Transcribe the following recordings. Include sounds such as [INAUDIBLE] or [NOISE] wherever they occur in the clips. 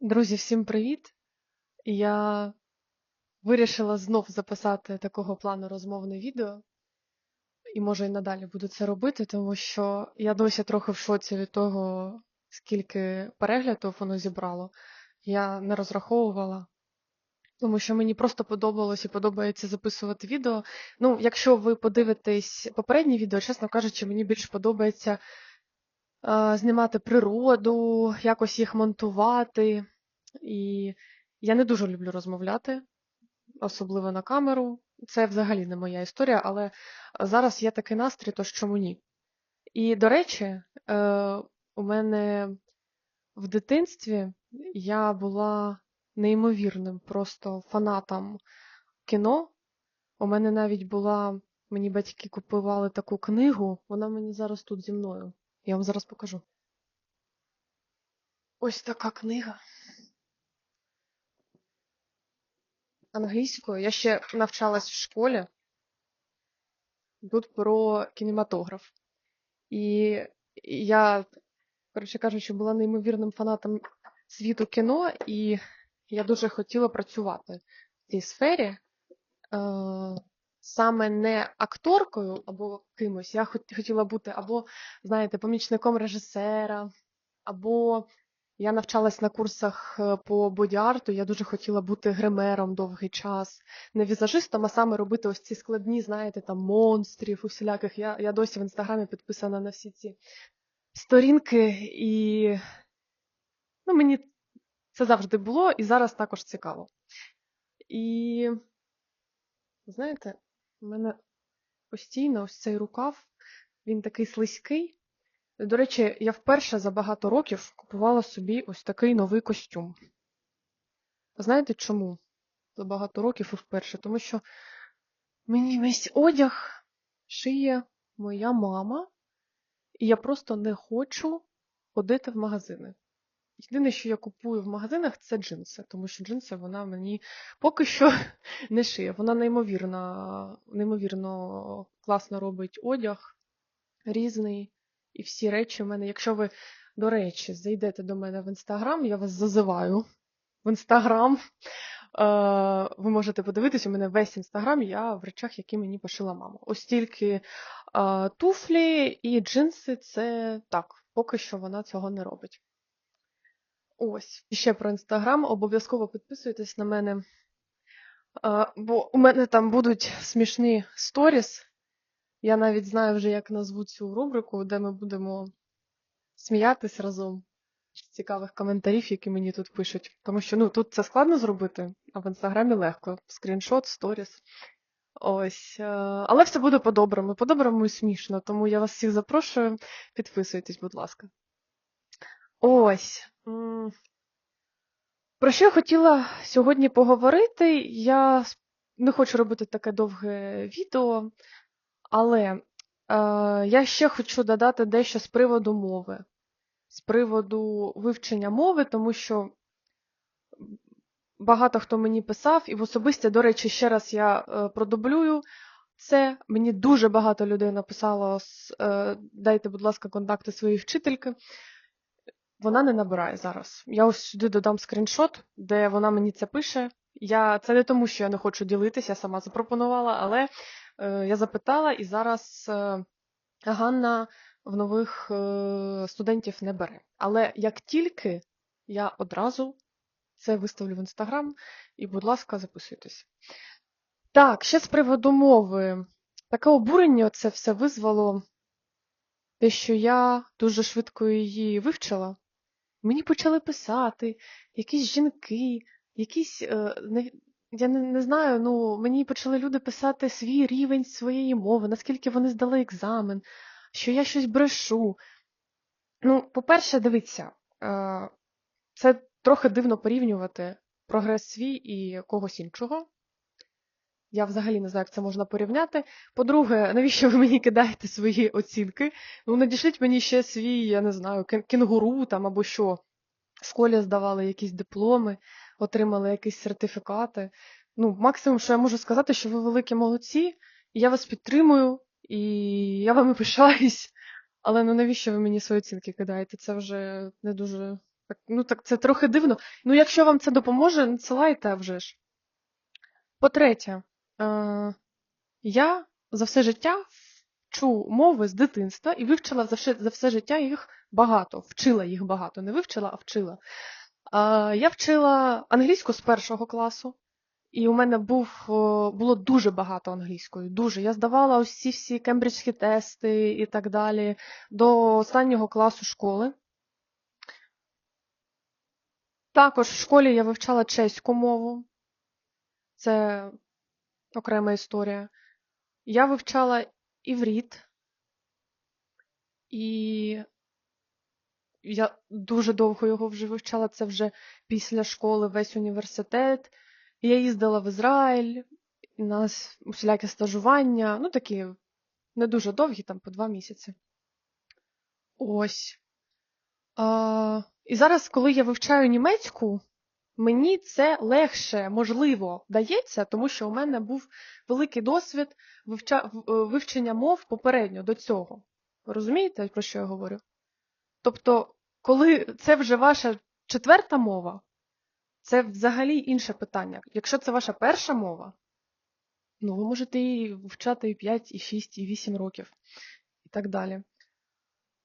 Друзі, всім привіт! Я вирішила знов записати такого плану розмовне відео, і може і надалі буду це робити, тому що я досі трохи в шоці від того, скільки переглядів воно зібрало. Я не розраховувала, тому що мені просто подобалось і подобається записувати відео. Ну, якщо ви подивитесь попереднє відео, чесно кажучи, мені більше подобається знімати природу, якось їх монтувати. І я не дуже люблю розмовляти, особливо на камеру. Це взагалі не моя історія, але зараз є такий настрій, то чому ні. І, до речі, е, у мене в дитинстві я була неймовірним просто фанатом кіно. У мене навіть була, мені батьки купували таку книгу, вона мені зараз тут зі мною. Я вам зараз покажу. Ось така книга. Англійською. Я ще навчалась в школі. Тут про кінематограф. І я, коротше кажучи, була неймовірним фанатом світу кіно, і я дуже хотіла працювати в цій сфері. Саме не акторкою або кимось. Я хотіла бути або, знаєте, помічником режисера, або я навчалась на курсах е, по боді-арту, я дуже хотіла бути гримером довгий час. Не візажистом, а саме робити ось ці складні, знаєте, там монстрів, усіляких. Я, я досі в інстаграмі підписана на всі ці сторінки, і ну, мені це завжди було, і зараз також цікаво. І знаєте, у мене постійно ось цей рукав, він такий слизький. До речі, я вперше за багато років купувала собі ось такий новий костюм. Знаєте чому? За багато років і вперше. Тому що мені весь одяг шиє моя мама, і я просто не хочу ходити в магазини. Єдине, що я купую в магазинах, це джинси, тому що джинси вона мені поки що [LAUGHS] не шиє. Вона неймовірно, неймовірно класно робить одяг, різний. І всі речі в мене, якщо ви, до речі, зайдете до мене в інстаграм, я вас зазиваю в інстаграм. Е, ви можете подивитись, у мене весь інстаграм, я в речах, які мені пошила мама. Ось тільки е, туфлі і джинси це так, поки що вона цього не робить. Ось. Ще про інстаграм. Обов'язково підписуйтесь на мене. Бо у мене там будуть смішні сторіс. Я навіть знаю вже, як назву цю рубрику, де ми будемо сміятись разом з цікавих коментарів, які мені тут пишуть. Тому що ну, тут це складно зробити, а в інстаграмі легко. Скріншот, сторіс. Ось. е, Але все буде по-доброму. По-доброму і смішно. Тому я вас всіх запрошую. Підписуйтесь, будь ласка. Ось. Про що я хотіла сьогодні поговорити? Я не хочу робити таке довге відео, але е, я ще хочу додати дещо з приводу мови, з приводу вивчення мови, тому що багато хто мені писав, і в особисті, до речі, ще раз я е, продублюю це. Мені дуже багато людей написало, е, дайте, будь ласка, контакти своєї вчительки. Вона не набирає зараз. Я ось сюди додам скріншот, де вона мені це пише. Я, це не тому, що я не хочу ділитися, я сама запропонувала, але е, я запитала, і зараз е, Ганна в нових е, студентів не бере. Але як тільки я одразу це виставлю в інстаграм, і, будь ласка, записуйтесь. Так, ще з приводу мови. Таке обурення це все визвало те, що я дуже швидко її вивчила. Мені почали писати якісь жінки, якісь. Е, я не, не знаю, ну мені почали люди писати свій рівень своєї мови, наскільки вони здали екзамен, що я щось брешу. Ну, по-перше, дивіться, е, це трохи дивно порівнювати прогрес свій і когось іншого. Я взагалі не знаю, як це можна порівняти. По-друге, навіщо ви мені кидаєте свої оцінки? Ну, надішліть мені ще свій, я не знаю, кен- кенгуру там або що. В школі здавали якісь дипломи, отримали якісь сертифікати. Ну, максимум, що я можу сказати, що ви великі молодці, і я вас підтримую, і я вами пишаюсь. Але ну навіщо ви мені свої оцінки кидаєте? Це вже не дуже Так, ну так це трохи дивно. Ну, якщо вам це допоможе, надсилайте вже ж. По-третє, е, я за все життя вчу мови з дитинства і вивчила за все, за все життя їх багато. Вчила їх багато. Не вивчила, а вчила. Е, я вчила англійську з першого класу. І у мене був, було дуже багато англійської. Дуже. Я здавала усі всі кембриджські тести і так далі до останнього класу школи. Також в школі я вивчала чеську мову. Це окрема історія. Я вивчала івріт. І я дуже довго його вже вивчала. Це вже після школи весь університет. Я їздила в Ізраїль на с- усілякі стажування, ну такі не дуже довгі, там по два місяці. Ось. А, і зараз, коли я вивчаю німецьку, мені це легше, можливо, дається, тому що у мене був великий досвід е, вивчення мов попередньо до цього. Розумієте, про що я говорю? Тобто, коли це вже ваша четверта мова, це взагалі інше питання. Якщо це ваша перша мова, ну ви можете її вивчати і 5, і 6, і 8 років, і так далі.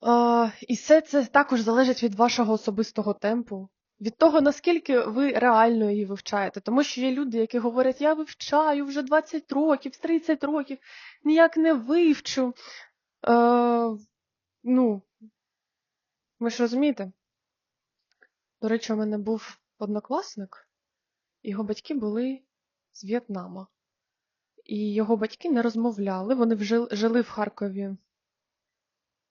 А, і все це також залежить від вашого особистого темпу, від того, наскільки ви реально її вивчаєте. Тому що є люди, які говорять, я вивчаю вже 20 років, 30 років, ніяк не вивчу. Е, ну, ви ж розумієте? До речі, у мене був однокласник, його батьки були з В'єтнама. І його батьки не розмовляли, вони жили в Харкові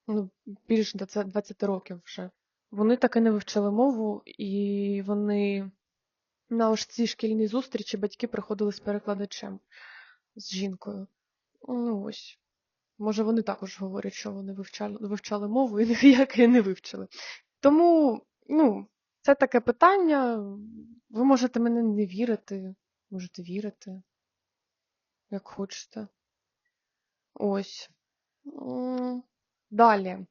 ну, більш 20 20 років вже. Вони так і не вивчили мову, і вони на ось ці шкільні зустрічі батьки приходили з перекладачем, з жінкою. Ну ось. Може, вони також говорять, що вони вивчали, вивчали мову і [LAUGHS] ніяк її не вивчили. Тому, ну, це таке питання. Ви можете мене не вірити, можете вірити, як хочете. Ось. Далі.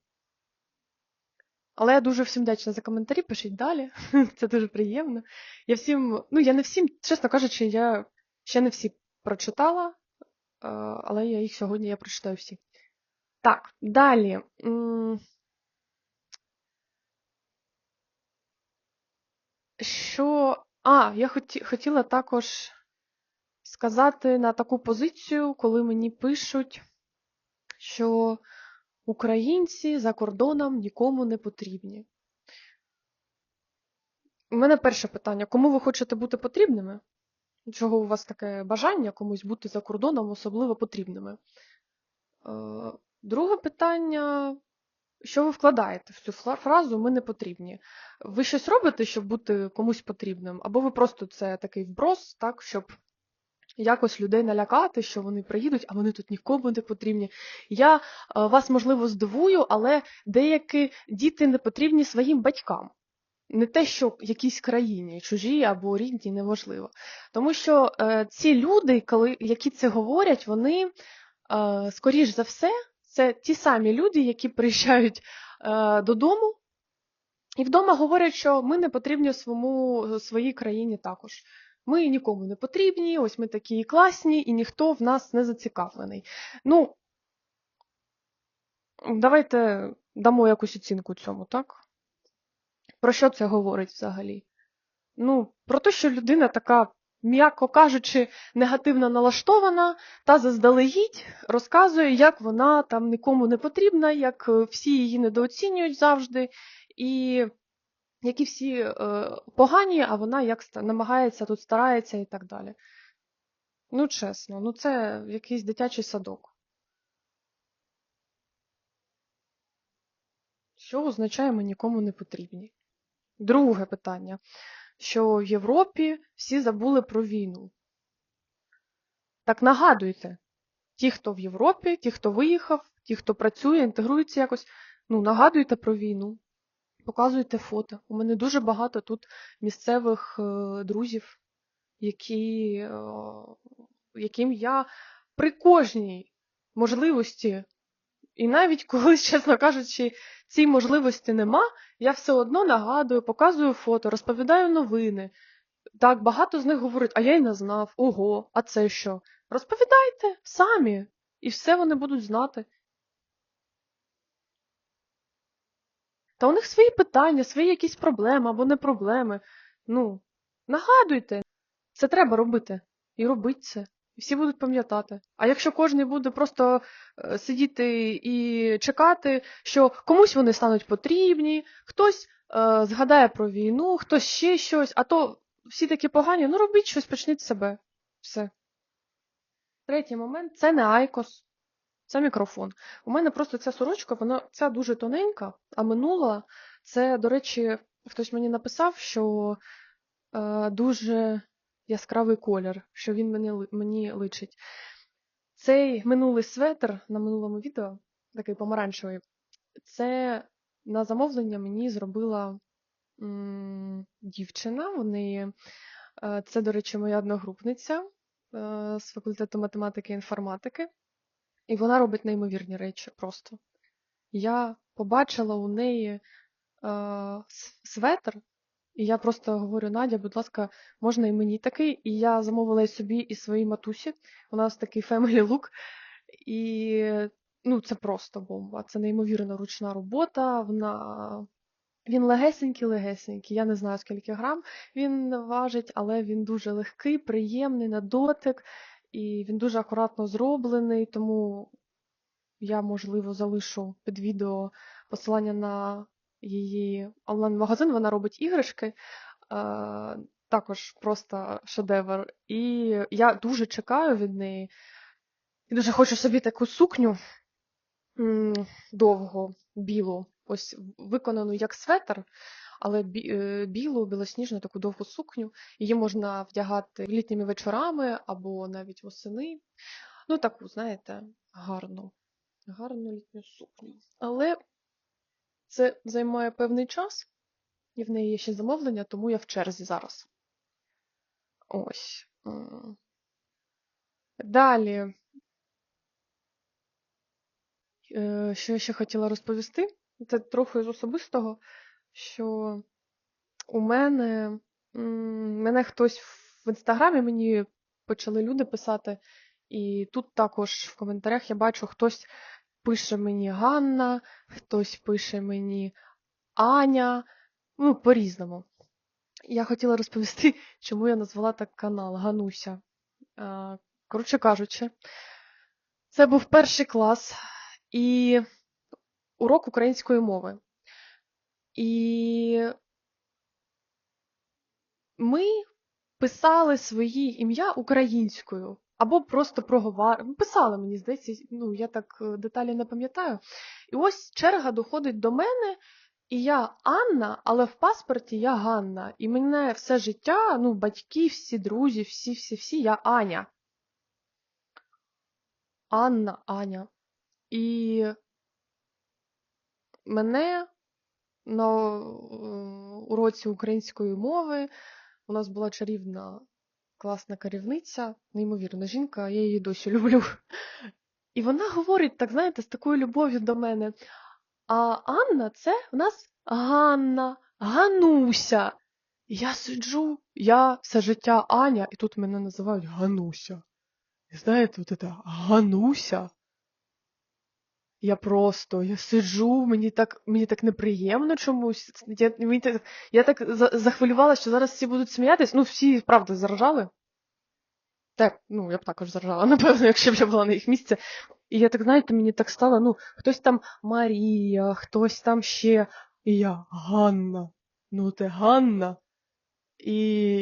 Але я дуже всім вдячна за коментарі, пишіть далі. [LAUGHS] Це дуже приємно. Я всім, ну я не всім, чесно кажучи, я ще не всі прочитала, е, але я їх сьогодні я прочитаю всі. Так, далі. Що. А, я хоті... хотіла також сказати на таку позицію, коли мені пишуть, що українці за кордоном нікому не потрібні. У мене перше питання: кому ви хочете бути потрібними? Чого у вас таке бажання комусь бути за кордоном особливо потрібними? Е, Друге питання: що ви вкладаєте в цю фразу ми не потрібні? Ви щось робите, щоб бути комусь потрібним? Або ви просто це такий вброс, так, щоб якось людей налякати, що вони приїдуть, а вони тут нікому не потрібні. Я е, вас, можливо, здивую, але деякі діти не потрібні своїм батькам. Не те, що якійсь країні, чужій або рідній, неважливо. Тому що е, ці люди, коли, які це говорять, вони, е, скоріш за все, це ті самі люди, які приїжджають е, додому і вдома говорять, що ми не потрібні своєму, своїй країні також. Ми нікому не потрібні, ось ми такі класні, і ніхто в нас не зацікавлений. Ну, давайте дамо якусь оцінку цьому, так? Про що це говорить взагалі? Ну, про те, що людина така, м'яко кажучи, негативно налаштована та заздалегідь розказує, як вона там нікому не потрібна, як е, всі її недооцінюють завжди, і які всі е, погані, а вона як намагається тут старається і так далі. Ну, чесно, ну це якийсь дитячий садок. Що означає ми нікому не потрібні? Друге питання, що в Європі всі забули про війну. Так нагадуйте, ті, хто в Європі, ті, хто виїхав, ті, хто працює, інтегрується якось, ну нагадуйте про війну, показуйте фото. У мене дуже багато тут місцевих е, друзів, які, е, яким я при кожній можливості І навіть [LAUGHS] коли, чесно кажучи, цій можливості нема, я все одно нагадую, показую фото, розповідаю новини. Так, багато з них говорять, а я й не знав, ого, а це що? Розповідайте самі, і все вони будуть знати. Та у них свої питання, свої якісь проблеми або не проблеми. Ну, нагадуйте, це треба робити. І робіть це. І всі будуть пам'ятати. А якщо кожен буде просто е, сидіти і чекати, що комусь вони стануть потрібні, хтось е, згадає про війну, хтось ще щось, а то всі такі погані, ну робіть щось, почніть себе. Все. Третій момент це не айкос, це мікрофон. У мене просто ця сорочка, вона ця дуже тоненька, а минула це, до речі, хтось мені написав, що е, дуже яскравий колір, що він мені, мені личить. Цей минулий светр на минулому відео, такий помаранчевий, це на замовлення мені зробила м, дівчина. Неї, е, це, до речі, моя одногрупниця е, з факультету математики і інформатики. І вона робить неймовірні речі просто. Я побачила у неї е, светр, і я просто говорю: Надя, будь ласка, можна і мені такий? І я замовила і собі, і своїй матусі. У нас такий family look. І ну, це просто бомба. Це неймовірно ручна робота. Вона... Він легесенький-легесенький. Я не знаю, скільки грам він важить, але він дуже легкий, приємний на дотик, і він дуже акуратно зроблений, тому я, можливо, залишу під відео посилання на її онлайн-магазин. Вона робить іграшки. е, Також просто шедевр. І я дуже чекаю від неї. І дуже хочу собі таку сукню м, довгу, білу, ось виконану як светр, але е, білу, білосніжну таку довгу сукню. Її можна вдягати літніми вечорами або навіть восени. Ну, таку, знаєте, гарну, гарну літню сукню. Але це займає певний час, і в неї є ще замовлення, тому я в черзі зараз. Ось. Далі. Е, Що я ще хотіла розповісти? Це трохи з особистого, що у мене, мене хтось в інстаграмі мені почали люди писати, і тут також в коментарях я бачу, хтось пише мені Ганна, хтось пише мені Аня, ну, по-різному. Я хотіла розповісти, [LAUGHS] чому я назвала так канал Гануся. Коротше кажучи, це був перший клас і урок української мови. І ми писали свої ім'я українською, або просто проговарювали. Писали, мені здається, ну я так е, деталі не пам'ятаю. І ось черга доходить до мене, і я Анна, але в паспорті я Ганна. І мене все життя, ну, батьки, всі друзі, всі, всі, всі, я Аня. Анна, Аня. І мене на е, уроці української мови у нас була чарівна класна керівниця, неймовірна жінка, я її досі люблю. І вона говорить, так знаєте, з такою любов'ю до мене. А Анна це в нас Ганна, Гануся. Я сиджу, я все життя Аня, і тут мене називають Гануся. І знаєте, от це Гануся. Я просто, я сиджу, мені так, мені так неприємно чомусь. Я, мені так, я так захвилювалася, що зараз всі будуть сміятись. Ну, всі, правда, заражали. Так, ну, я б також заражала, [LAUGHS] напевно, якщо б я була на їх місці. І я так, знаєте, мені так стало, ну, хтось там Марія, хтось там ще. І я Ганна. Ну, ти Ганна. І,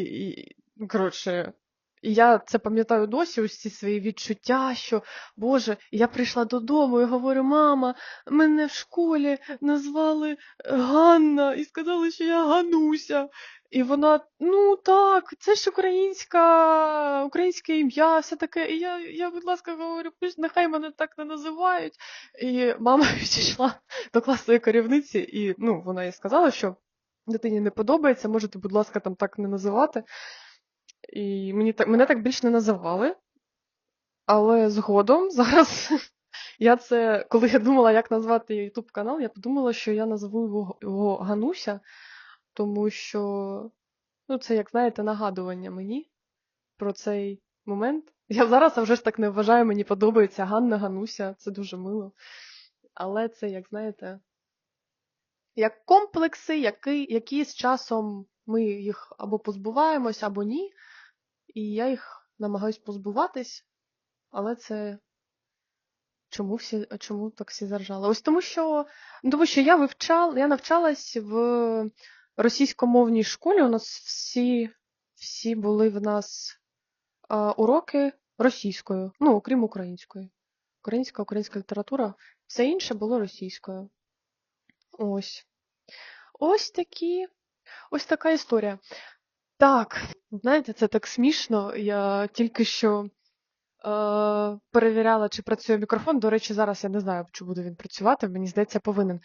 і коротше, і я це пам'ятаю досі, ось ці свої відчуття, що, Боже, я прийшла додому і говорю, мама, мене в школі назвали Ганна і сказали, що я Гануся. І вона, ну так, це ж українська, українське ім'я, все таке. І я, я, будь ласка, говорю, пусть нехай мене так не називають. І мама [LAUGHS] підійшла до класної керівниці, і ну, вона їй сказала, що дитині не подобається, можете, будь ласка, там так не називати. І мені так, мене так більш не називали. Але згодом [LAUGHS] зараз Я це, коли я думала, як назвати YouTube канал, я подумала, що я назву його, його Гануся, тому що ну, це, як знаєте, нагадування мені про цей момент. Я зараз а вже ж так не вважаю, мені подобається Ганна Гануся, це дуже мило. Але це, як знаєте, як комплекси, які, які з часом ми їх або позбуваємось, або ні. І я їх намагаюсь позбуватись, але це. Чому всі, чому так всі заржали? Ось тому що, тому що я вивчала, я навчалась в російськомовній школі. У нас всі, всі були в нас а, уроки російською, ну, окрім української. Українська, українська література, все інше було російською. Ось. Ось такі, ось така історія. Так, знаєте, це так смішно. Я тільки що е, перевіряла, чи працює мікрофон. До речі, зараз я не знаю, чи буде він працювати, мені здається, повинен.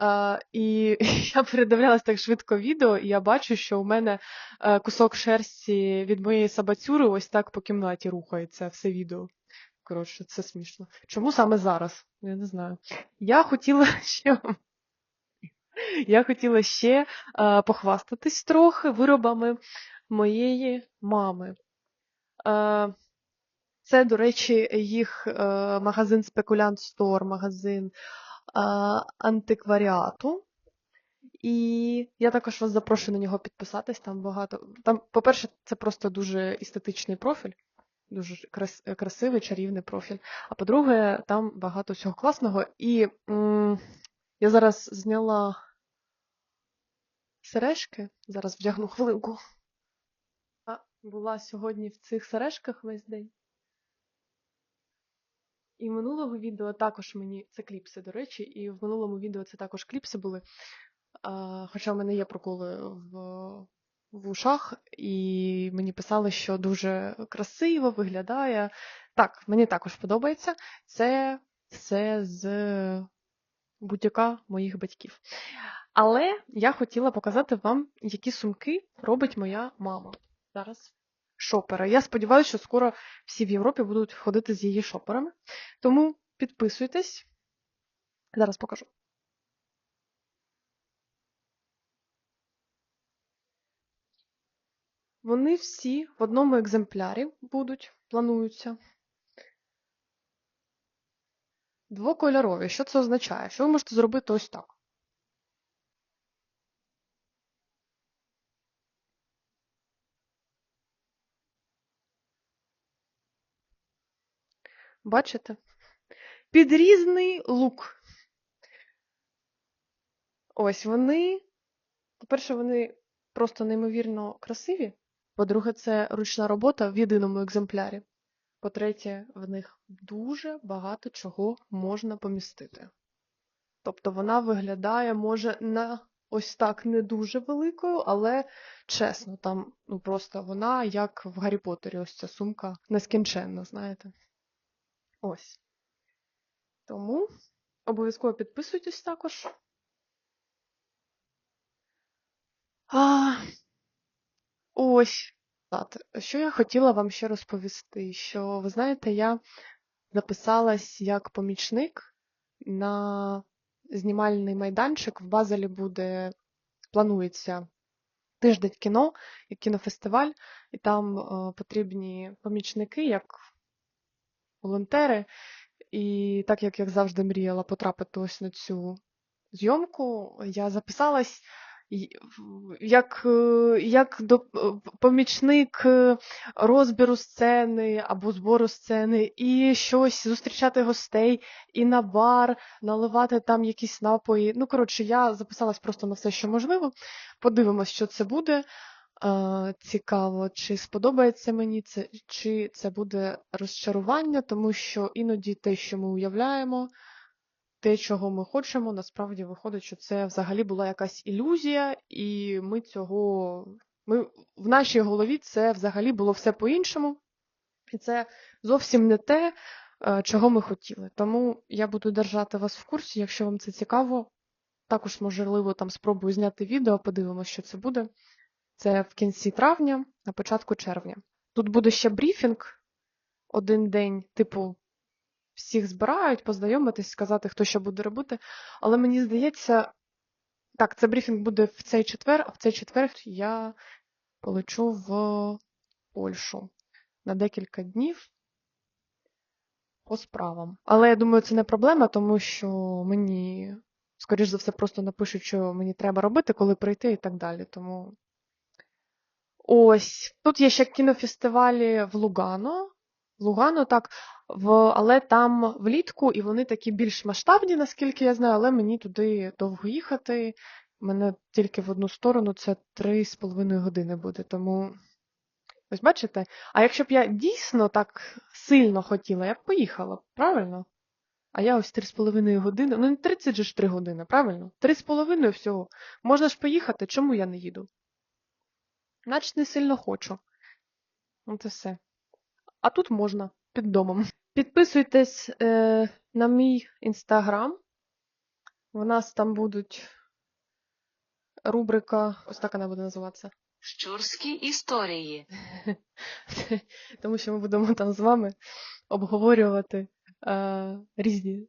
Е, і [LAUGHS] я передивлялась так швидко відео, і я бачу, що у мене е, кусок шерсті від моєї сабацюри ось так по кімнаті рухається все відео. Коротше, це смішно. Чому саме зараз? Я не знаю. Я хотіла [LAUGHS] ще. Я хотіла ще е, похвастатись трохи виробами моєї мами. Е, це, до речі, їх е, магазин Спекулянт Стор, магазин е, антикваріату. І я також вас запрошую на нього підписатись. Там багато. Там, по-перше, це просто дуже естетичний профіль, дуже крас... красивий, чарівний профіль. А по-друге, там багато всього класного. І м- я зараз зняла сережки. Зараз вдягну хвилинку. Була сьогодні в цих сережках весь день. І минулого відео також мені це кліпси, до речі, і в минулому відео це також кліпси були. А, Хоча в мене є проколи в, в ушах, і мені писали, що дуже красиво виглядає. Так, мені також подобається. Це все з будь-яка моїх батьків. Але я хотіла показати вам, які сумки робить моя мама. Зараз шопера. Я сподіваюся, що скоро всі в Європі будуть ходити з її шоперами. Тому підписуйтесь. Зараз покажу. Вони всі в одному екземплярі будуть, плануються. Двокольорові. Що це означає? Що ви можете зробити ось так? Бачите? Під різний лук. Ось вони. По-перше, вони просто неймовірно красиві. По-друге, це ручна робота в єдиному екземплярі. По-третє, в них дуже багато чого можна помістити. Тобто вона виглядає, може, на ось так не дуже великою, але чесно, там ну просто вона, як в Гаррі Поттері, ось ця сумка нескінченна, знаєте. Ось. Тому обов'язково підписуйтесь також. А, Ось. Що я хотіла вам ще розповісти? Що, ви знаєте, я записалась як помічник на знімальний майданчик. В Базелі буде, планується тиждень кіно, як кінофестиваль, і там е, потрібні помічники, як волонтери. І так як я завжди мріяла потрапити ось на цю зйомку, я записалась як е, як до, е, помічник е, розбіру сцени або збору сцени, і щось зустрічати гостей, і на бар, наливати там якісь напої. Ну, коротше, я записалась просто на все, що можливо. Подивимось, що це буде. Цікаво, чи сподобається мені це, чи це буде розчарування, тому що іноді те, що ми уявляємо, те, чого ми хочемо, насправді виходить, що це взагалі була якась ілюзія, і ми цього. Ми в нашій голові це взагалі було все по-іншому, і це зовсім не те, е, чого ми хотіли. Тому я буду держати вас в курсі, якщо вам це цікаво. Також, можливо, там спробую зняти відео, подивимося, що це буде. Це в кінці травня, на початку червня. Тут буде ще брифінг один день, типу, всіх збирають, познайомитись, сказати, хто що буде робити. Але мені здається, так, це брифінг буде в цей четвер, а в цей четвер я полечу в Польщу на декілька днів по справам. Але я думаю, це не проблема, тому що мені, скоріш за все, просто напишуть, що мені треба робити, коли прийти і так далі. Тому ось. Тут є ще кінофестивалі в Лугано. Лугано, так, в, але там влітку, і вони такі більш масштабні, наскільки я знаю, але мені туди довго їхати. Мене тільки в одну сторону це 3,5 години буде. Тому, ось бачите? А якщо б я дійсно так сильно хотіла, я б поїхала, правильно? А я ось 3,5 години. Ну, не 30 же ж 3 години, правильно? 3,5 всього. Можна ж поїхати, чому я не їду? Значить, не сильно хочу. От і все. А тут можна під домом. Підписуйтесь е, на мій інстаграм. У нас там будуть рубрика, ось так вона буде називатися. Щурські історії. [LAUGHS] Тому що ми будемо там з вами обговорювати е, різні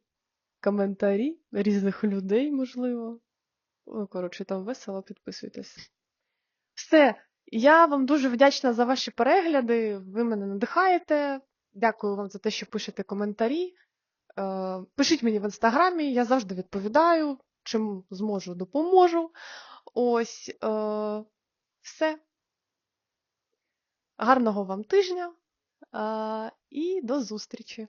коментарі різних людей, можливо. Ну, коротше, там весело, підписуйтесь. Все. Я вам дуже вдячна за ваші перегляди. Ви мене надихаєте. Дякую вам за те, що пишете коментарі. Е, Пишіть мені в інстаграмі, я завжди відповідаю. Чим зможу, допоможу. Ось е, все. Гарного вам тижня е, і до зустрічі!